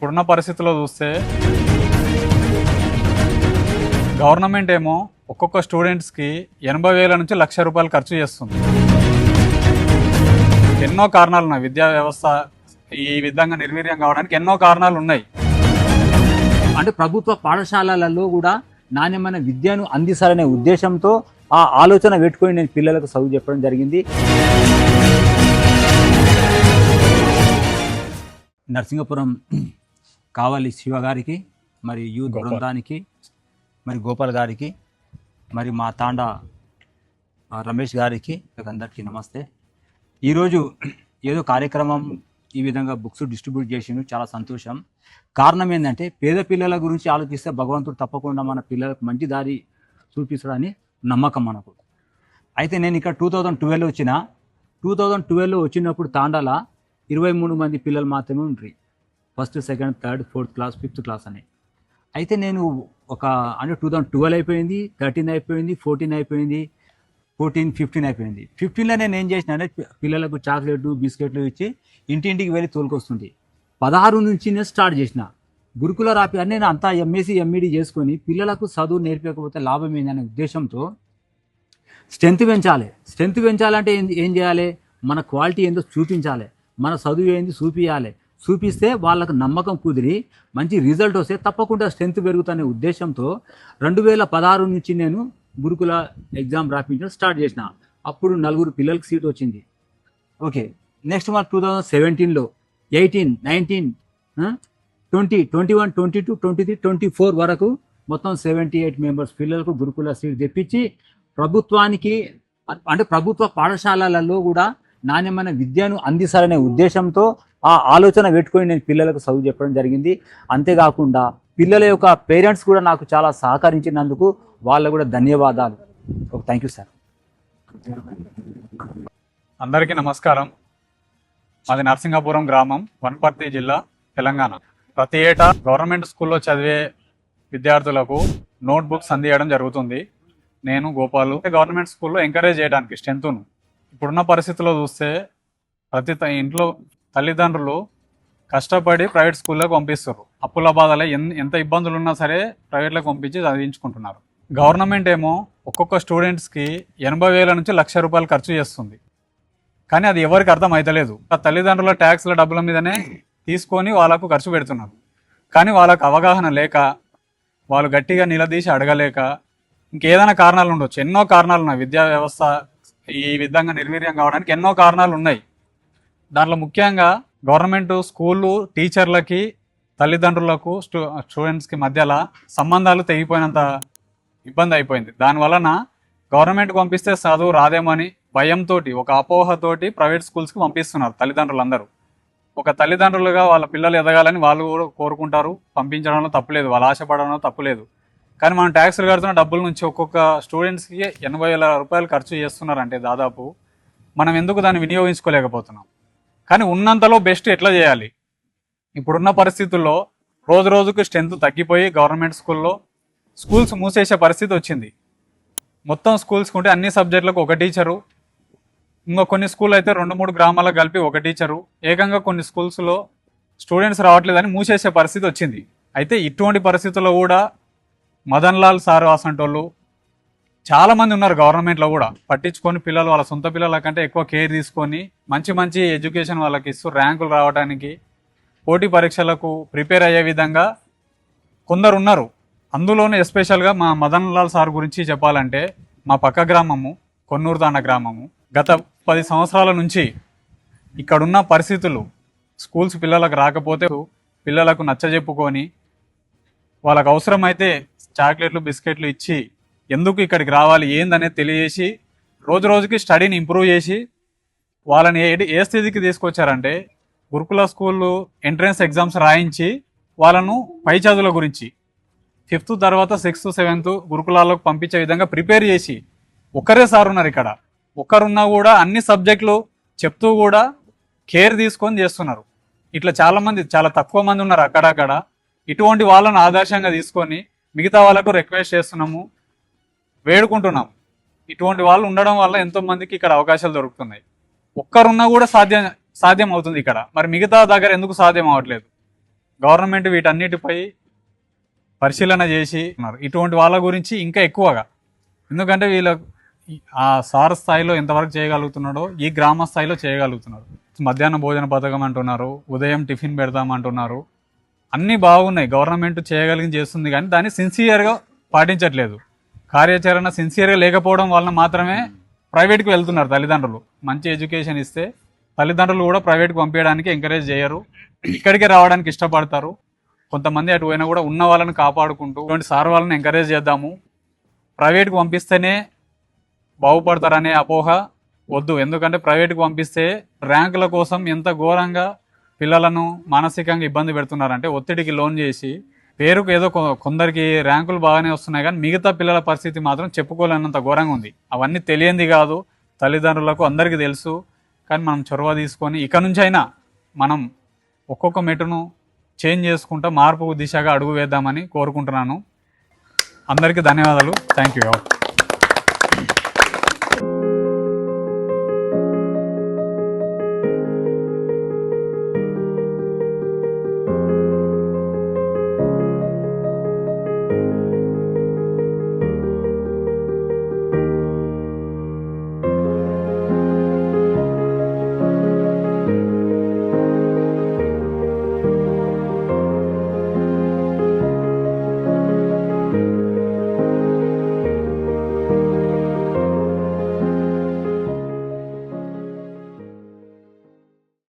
ఇప్పుడున్న పరిస్థితుల్లో చూస్తే గవర్నమెంట్ ఏమో ఒక్కొక్క స్టూడెంట్స్కి ఎనభై వేల నుంచి లక్ష రూపాయలు ఖర్చు చేస్తుంది. ఎన్నో కారణాలు ఉన్నాయి. విద్యా వ్యవస్థ ఈ విధంగా నిర్వీర్యం కావడానికి ఎన్నో కారణాలు ఉన్నాయి. అంటే ప్రభుత్వ పాఠశాలలలో కూడా నాణ్యమైన విద్యను అందిస్తారనే ఉద్దేశంతో ఆ ఆలోచన పెట్టుకొని నేను పిల్లలకు చదువు చెప్పడం జరిగింది. నరసింగపురం కావాలి శివ గారికి మరి యూత్. బృందానికి మరి గోపాల్ గారికి మరి మా తాండా రమేష్ గారికి అందరికీ నమస్తే. ఈరోజు ఏదో కార్యక్రమం ఈ విధంగా బుక్స్ డిస్ట్రిబ్యూట్ చేసిండు చాలా సంతోషం. కారణం ఏంటంటే పేద పిల్లల గురించి ఆలోచిస్తే భగవంతుడు తప్పకుండా మన పిల్లలకు మంచి దారి చూపిస్తాడని నమ్మకం మనకు. అయితే నేను ఇక్కడ టూ థౌజండ్ ట్వెల్వ్ వచ్చిన టూ థౌజండ్ ట్వెల్వ్లో వచ్చినప్పుడు తాండాల ఇరవై మూడు మంది పిల్లలు మాత్రమే ఉంటారు first second third fourth class fifth class అని. అయితే నేను ఒక అంటే టూ థౌసండ్ ట్వెల్వ్ అయిపోయింది థర్టీన్ అయిపోయింది ఫోర్టీన్ అయిపోయింది ఫోర్టీన్ ఫిఫ్టీన్ అయిపోయింది. ఫిఫ్టీన్లో నేను ఏం చేసిన అంటే పిల్లలకు చాక్లెట్లు బిస్కెట్లు ఇచ్చి ఇంటింటికి వెళ్ళి తోలుకొస్తుంది పదహారు నుంచి నేను స్టార్ట్ చేసిన. గురుకుల రాపి అని నేను అంతా ఎంఎస్సి ఎంఈడి చేసుకొని పిల్లలకు చదువు నేర్పకపోతే లాభం ఏందనే ఉద్దేశంతో స్ట్రెంత్ పెంచాలి. స్ట్రెంత్ పెంచాలంటే ఏం ఏం చేయాలి? మన క్వాలిటీ ఏందో చూపించాలి. మన చదువు ఏంది చూపించాలి చూపిస్తే వాళ్ళకు నమ్మకం కుదిరి మంచి రిజల్ట్ వస్తే తప్పకుండా స్ట్రెంత్ పెరుగుతుందనే ఉద్దేశంతో రెండు వేల పదహారు నుంచి నేను గురుకుల ఎగ్జామ్ రాపించడం స్టార్ట్ చేసిన. అప్పుడు నలుగురు పిల్లలకు సీట్ వచ్చింది. ఓకే నెక్స్ట్ మన టూ థౌజండ్ సెవెంటీన్లో eighteen nineteen twenty twenty one twenty two twenty three twenty four వరకు మొత్తం సెవెంటీ ఎయిట్ మెంబర్స్ పిల్లలకు గురుకుల సీట్ తెప్పించి ప్రభుత్వానికి అంటే ప్రభుత్వ పాఠశాలలలో కూడా నాణ్యమైన విద్యను అందిస్తారనే ఉద్దేశంతో ఆ ఆలోచన పెట్టుకొని నేను పిల్లలకు చదువు చెప్పడం జరిగింది. అంతేకాకుండా పిల్లల యొక్క పేరెంట్స్ కూడా నాకు చాలా సహకరించినందుకు వాళ్ళకు కూడా ధన్యవాదాలు. Thank you sir. అందరికీ నమస్కారం. మాది నరసింగాపురం గ్రామం వనపర్తి జిల్లా తెలంగాణ. ప్రతి ఏటా గవర్నమెంట్ స్కూల్లో చదివే విద్యార్థులకు నోట్బుక్స్ అందియడం జరుగుతుంది. నేను గోపాలు. గవర్నమెంట్ స్కూల్లో ఎంకరేజ్ చేయడానికి స్ట్రెంత్ను ఇప్పుడున్న పరిస్థితుల్లో చూస్తే ప్రతి త- ఇంట్లో తల్లిదండ్రులు కష్టపడి ప్రైవేట్ స్కూల్లోకి పంపిస్తారు అప్పుల బాధలే ఎన్- ఎంత ఇబ్బందులు ఉన్నా సరే ప్రైవేట్లోకి పంపించి చదివించుకుంటున్నారు. గవర్నమెంట్ ఏమో ఒక్కొక్క స్టూడెంట్స్కి ఎనభై వేల నుంచి లక్ష రూపాయలు ఖర్చు చేస్తుంది. కానీ అది ఎవరికి అర్థం అవుతలేదు ఆ తల్లిదండ్రుల ట్యాక్స్ల డబ్బుల మీదనే తీసుకొని వాళ్ళకు ఖర్చు పెడుతున్నారు. కానీ వాళ్ళకు అవగాహన లేక వాళ్ళు గట్టిగా నిలదీసి అడగలేక ఇంకేదైనా కారణాలు ఉండొచ్చు. ఎన్నో కారణాలు ఉన్నాయి విద్యా వ్యవస్థ ఈ విధంగా నిర్వీర్యం కావడానికి ఎన్నో కారణాలు ఉన్నాయి. దాంట్లో ముఖ్యంగా గవర్నమెంట్ స్కూళ్ళు టీచర్లకి తల్లిదండ్రులకు స్టూ స్టూడెంట్స్కి మధ్యలో సంబంధాలు తెగిపోయినంత ఇబ్బంది అయిపోయింది. దాని వలన గవర్నమెంట్ పంపిస్తే చదువు రాదేమని భయంతో ఒక అపోహతోటి ప్రైవేట్ స్కూల్స్కి పంపిస్తున్నారు తల్లిదండ్రులందరూ. ఒక తల్లిదండ్రులుగా వాళ్ళ పిల్లలు ఎదగాలని వాళ్ళు కూడా కోరుకుంటారు. పంపించడంలో తప్పులేదు వాళ్ళు ఆశపడడంలో తప్పులేదు. కానీ మనం ట్యాక్స్లు కడుతున్న డబ్బుల నుంచి ఒక్కొక్క స్టూడెంట్స్కి ఎనభై వేల రూపాయలు ఖర్చు చేస్తున్నారంటే దాదాపు మనం ఎందుకు దాన్ని వినియోగించుకోలేకపోతున్నాం? కానీ ఉన్నంతలో బెస్ట్ ఎట్లా చేయాలి? ఇప్పుడున్న పరిస్థితుల్లో రోజు రోజుకు స్ట్రెంత్ తగ్గిపోయి గవర్నమెంట్ స్కూల్లో స్కూల్స్ మూసేసే పరిస్థితి వచ్చింది. మొత్తం స్కూల్స్కి ఉంటే అన్ని సబ్జెక్టులకు ఒక టీచరు ఇంకా కొన్ని స్కూల్ అయితే రెండు మూడు గ్రామాలకు కలిపి ఒక టీచరు ఏకంగా కొన్ని స్కూల్స్లో స్టూడెంట్స్ రావట్లేదని మూసేసే పరిస్థితి వచ్చింది. అయితే ఇటువంటి పరిస్థితుల్లో కూడా మదన్ లాల్ సార్ వాసంటోళ్ళు చాలామంది ఉన్నారు గవర్నమెంట్లో కూడా. పట్టించుకొని పిల్లలు వాళ్ళ సొంత పిల్లల కంటే ఎక్కువ కేర్ తీసుకొని మంచి మంచి ఎడ్యుకేషన్ వాళ్ళకి ఇస్తూ ర్యాంకులు రావడానికి పోటీ పరీక్షలకు ప్రిపేర్ అయ్యే విధంగా కొందరు ఉన్నారు. అందులోనే ఎస్పెషల్గా మా మదన్ లాల్ సార్ గురించి చెప్పాలంటే మా పక్క గ్రామము కొన్నూరు గ్రామము. గత పది సంవత్సరాల నుంచి ఇక్కడున్న పరిస్థితులు స్కూల్స్ పిల్లలకు రాకపోతే పిల్లలకు నచ్చజెప్పుకొని వాళ్ళకు అవసరమైతే చాక్లెట్లు బిస్కెట్లు ఇచ్చి ఎందుకు ఇక్కడికి రావాలి ఏందనేది తెలియజేసి రోజు రోజుకి స్టడీని ఇంప్రూవ్ చేసి వాళ్ళని ఏ ఏ స్థితికి తీసుకొచ్చారంటే గురుకుల స్కూళ్ళు ఎంట్రన్స్ ఎగ్జామ్స్ రాయించి వాళ్ళను పై చదువుల గురించి ఫిఫ్త్ తర్వాత సిక్స్త్ సెవెంత్ గురుకులాలకు పంపించే విధంగా ప్రిపేర్ చేసి ఒకరే సార్ ఉన్నారు ఇక్కడ. ఒకరున్నా కూడా అన్ని సబ్జెక్టులు చెప్తూ కూడా కేర్ తీసుకొని చేస్తున్నారు. ఇట్లా చాలామంది చాలా తక్కువ మంది ఉన్నారు అక్కడక్కడ. ఇటువంటి వాళ్ళను ఆదర్శంగా తీసుకొని మిగతా వాళ్ళకు రిక్వెస్ట్ చేస్తున్నాము వేడుకుంటున్నాం. ఇటువంటి వాళ్ళు ఉండడం వల్ల ఎంతో మందికి ఇక్కడ అవకాశాలు దొరుకుతున్నాయి. ఒక్కరున్నా కూడా సాధ్యం సాధ్యం అవుతుంది ఇక్కడ. మరి మిగతా దగ్గర ఎందుకు సాధ్యం అవ్వట్లేదు గవర్నమెంట్ వీటన్నిటిపై పరిశీలన చేసి ఉన్నారు. ఇటువంటి వాళ్ళ గురించి ఇంకా ఎక్కువగా. ఎందుకంటే వీళ్ళ ఆ సార్ స్థాయిలో ఎంతవరకు చేయగలుగుతున్నాడో ఈ గ్రామ స్థాయిలో చేయగలుగుతున్నాడు మధ్యాహ్న భోజన పథకం అంటున్నారు ఉదయం టిఫిన్ పెడదామంటున్నారు అన్నీ బాగున్నాయి. గవర్నమెంట్ చేయగలిగి చేస్తుంది కానీ దాన్ని సిన్సియర్గా పాటించట్లేదు. కార్యాచరణ సిన్సియర్గా లేకపోవడం వలన మాత్రమే ప్రైవేట్కి వెళ్తున్నారు తల్లిదండ్రులు. మంచి ఎడ్యుకేషన్ ఇస్తే తల్లిదండ్రులు కూడా ప్రైవేట్కి పంపించడానికి ఎంకరేజ్ చేయరు. ఇక్కడికే రావడానికి ఇష్టపడతారు. కొంతమంది అటు పోయినా కూడా ఉన్న వాళ్ళని కాపాడుకుంటూ ఇటువంటి సార్ వాళ్ళని ఎంకరేజ్ చేద్దాము. ప్రైవేట్కి పంపిస్తేనే బాగుపడతారనే అపోహ వద్దు. ఎందుకంటే ప్రైవేట్కి పంపిస్తే ర్యాంకుల కోసం ఎంత ఘోరంగా పిల్లలను మానసికంగా ఇబ్బంది పెడుతున్నారంటే ఒత్తిడికి లోన్ చేసి పేరుకు ఏదో కొ- కొందరికి ర్యాంకులు బాగానే వస్తున్నాయి కానీ మిగతా పిల్లల పరిస్థితి మాత్రం చెప్పుకోలేనంత ఘోరంగా ఉంది. అవన్నీ తెలియంది కాదు తల్లిదండ్రులకు అందరికీ తెలుసు కానీ మనం చొరవ తీసుకొని ఇక నుంచి అయినా మనం ఒక్కొక్క మెటును చేంజ్ చేసుకుంటా మార్పు దిశగా అడుగు వేద్దామని కోరుకుంటున్నాను. అందరికీ ధన్యవాదాలు. Thank you.